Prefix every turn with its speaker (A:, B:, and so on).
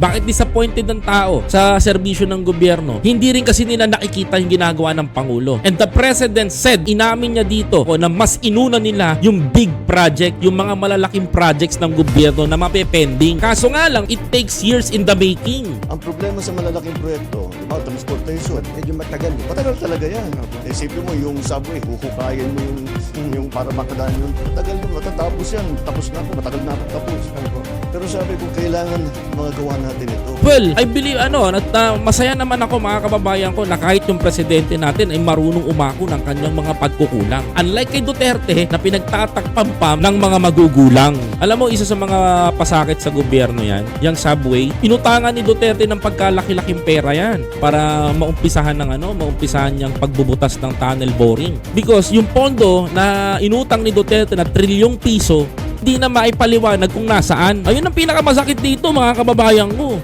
A: Bakit disappointed ang tao sa serbisyo ng gobyerno? Hindi rin kasi nila nakikita yung ginagawa ng Pangulo. And the President said, inamin niya dito o na mas inuna nila yung big project, yung mga malalaking projects ng gobyerno na mapepending. Kaso nga lang, it takes years in the making.
B: Ang problema sa malalaking proyekto, di ba, transportation, medyo matagal. Matagal talaga yan. Eh, isipin mo, yung subway, huhukayin mo yung, yung para makadaan yun. Matagal yun, matatapos yan. Tapos na ako, matagal na ako tapos. Pero sabi ko, kailangan mga gawa natin ito.
A: Well, I believe ano, at uh, masaya naman ako mga kababayan ko na kahit yung presidente natin ay marunong umako ng kanyang mga pagkukulang. Unlike kay Duterte na pinagtatakpampam ng mga magugulang. Alam mo, isa sa mga pasakit sa gobyerno yan, yung subway, inutangan ni Duterte ng pagkalaki-laking pera yan para maumpisahan ng ano, maumpisahan niyang pagbubutas ng tunnel boring. Because yung pondo na inutang ni Duterte na trilyong piso, di na maipaliwanag kung nasaan. Ayun ang pinakamasakit dito mga kababayan ko.